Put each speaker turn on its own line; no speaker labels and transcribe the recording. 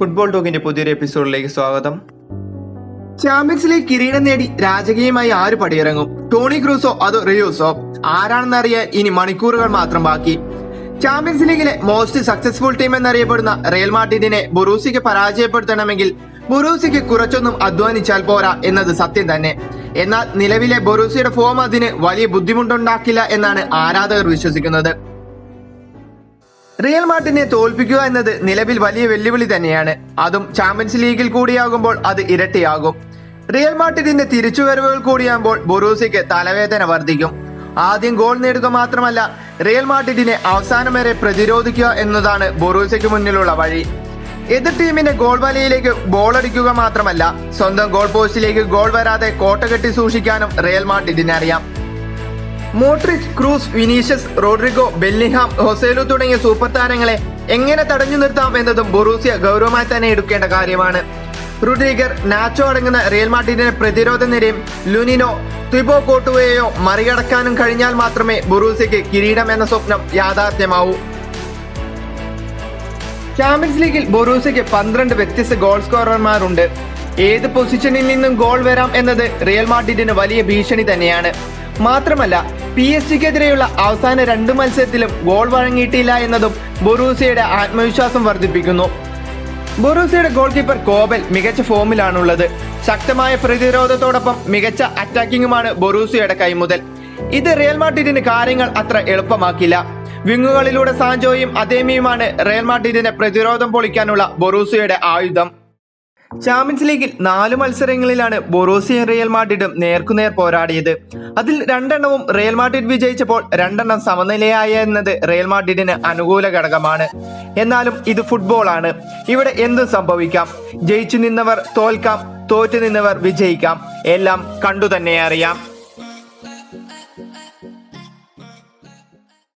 Football ടോക്കിന്റെ പുതിയൊരു എപ്പിസോഡിലേക്ക് സ്വാഗതം. ചാമ്പ്യൻസ് ലീഗ് കിരീടം നേടി രാജകീയമായി ആര് പടിയിറങ്ങും? ടോണി ക്രൂസോ അതോ റിയൂസോ ആരാണെന്നറിയാൻ ഇനി മണിക്കൂറുകൾ മാത്രം ബാക്കി. ചാമ്പ്യൻസ് ലീഗിലെ മോസ്റ്റ് സക്സസ്ഫുൾ ടീം എന്നറിയപ്പെടുന്ന റയൽ മാഡ്രിഡിനെ ബുറൂസിക്ക് പരാജയപ്പെടുത്തണമെങ്കിൽ ബുറൂസിക്ക് കുറച്ചൊന്നും അധ്വാനിച്ചാൽ പോരാ എന്നത് സത്യം തന്നെ. എന്നാൽ നിലവിലെ ബൊറൂസിയുടെ ഫോം അതിന് വലിയ ബുദ്ധിമുട്ടുണ്ടാക്കില്ല എന്നാണ് ആരാധകർ വിശ്വസിക്കുന്നത്. റിയൽ മാർട്ടിനെ തോൽപ്പിക്കുക എന്നത് നിലവിൽ വലിയ വെല്ലുവിളി തന്നെയാണ്. അതും ചാമ്പ്യൻസ് ലീഗിൽ കൂടിയാകുമ്പോൾ അത് ഇരട്ടിയാകും. റിയൽ മാർട്ടിന്റെ തിരിച്ചുവരവുകൾ കൂടിയാകുമ്പോൾ ബൊറൂസിക്ക് തലവേദന വർദ്ധിക്കും. ആദ്യം ഗോൾ നേടുക മാത്രമല്ല റിയൽ മാർട്ടിനെ അവസാനം വരെ പ്രതിരോധിക്കുക എന്നതാണ് ബൊറൂസയ്ക്ക് മുന്നിലുള്ള വഴി. എതിർ ടീമിന്റെ ഗോൾ വലയിലേക്ക് ബോൾ അടിക്കുക മാത്രമല്ല സ്വന്തം ഗോൾ പോസ്റ്റിലേക്ക് ഗോൾ വരാതെ കോട്ട കെട്ടി സൂക്ഷിക്കാനും റിയൽ മാർട്ടിന് അറിയാം. Modric Kroos Vinicius Rodrygo Bellingham Joselu തുടങ്ങിയ സൂപ്പർ താരങ്ങളെ എങ്ങനെ തടഞ്ഞു നിർത്താം എന്നതും ബൊറൂസിയ ഗൗരവമായി തന്നെ എടുക്കേണ്ട കാര്യമാണ്. റുഡ്രിഗർ നാച്ചോ അടങ്ങുന്ന റിയൽ മാഡ്രിഡിന്റെ പ്രതിരോധ നിരയും ലുനിനോ ത്രിബോ കോട്ടുവയോ മറികടക്കാനും കഴിഞ്ഞാൽ മാത്രമേ ബൊറൂസിയക്ക് കിരീടം എന്ന സ്വപ്നം യാഥാർത്ഥ്യമാവൂ. ചാമ്പ്യൻസ് ലീഗിൽ ബൊറൂസിയക്ക് പന്ത്രണ്ട് വ്യത്യസ്ത ഗോൾ സ്കോറർമാരുണ്ട്. ഏത് പൊസിഷനിൽ നിന്നും ഗോൾ വരാം എന്നത് റിയൽ മാഡ്രിഡിന് വലിയ ഭീഷണി തന്നെയാണ്. മാത്രമല്ല പി എസ് ജിക്കെതിരെയുള്ള അവസാന രണ്ട് മത്സരത്തിലും ഗോൾ വഴങ്ങിയിട്ടില്ല എന്നതും ബൊറൂസിയയുടെ ആത്മവിശ്വാസം വർദ്ധിപ്പിക്കുന്നു. ബൊറൂസിയയുടെ ഗോൾ കീപ്പർ കോബൽ മികച്ച ഫോമിലാണുള്ളത്. ശക്തമായ പ്രതിരോധത്തോടൊപ്പം മികച്ച അറ്റാക്കിങ്ങുമാണ് ബൊറൂസിയയുടെ കൈമുതൽ. ഇത് റിയൽ മാഡ്രിഡിന് കാര്യങ്ങൾ അത്ര എളുപ്പമാക്കില്ല. വിങ്ങുകളിലൂടെ സാഞ്ചോയും അതേമിയുമാണ് റയൽ മാഡ്രിഡിന്റെ പ്രതിരോധം പൊളിക്കാനുള്ള ബൊറൂസിയയുടെ ആയുധം. ചാമ്പ്യൻസ് ലീഗിൽ നാല് മത്സരങ്ങളിലാണ് ബൊറോസിയ റിയൽ മാഡ്രിഡും നേർക്കുനേർ പോരാടിയത്. അതിൽ രണ്ടെണ്ണവും റിയൽ മാഡ്രിഡ് വിജയിച്ചപ്പോൾ രണ്ടെണ്ണം സമനിലയായ എന്നത് റിയൽ മാഡ്രിഡിന് അനുകൂല ഘടകമാണ്. എന്നാലും ഇത് ഫുട്ബോളാണ് ഇവിടെ എന്തും സംഭവിക്കാം. ജയിച്ചു നിന്നവർ തോൽക്കാം തോറ്റു നിന്നവർ വിജയിക്കാം. എല്ലാം കണ്ടു തന്നെ അറിയാം.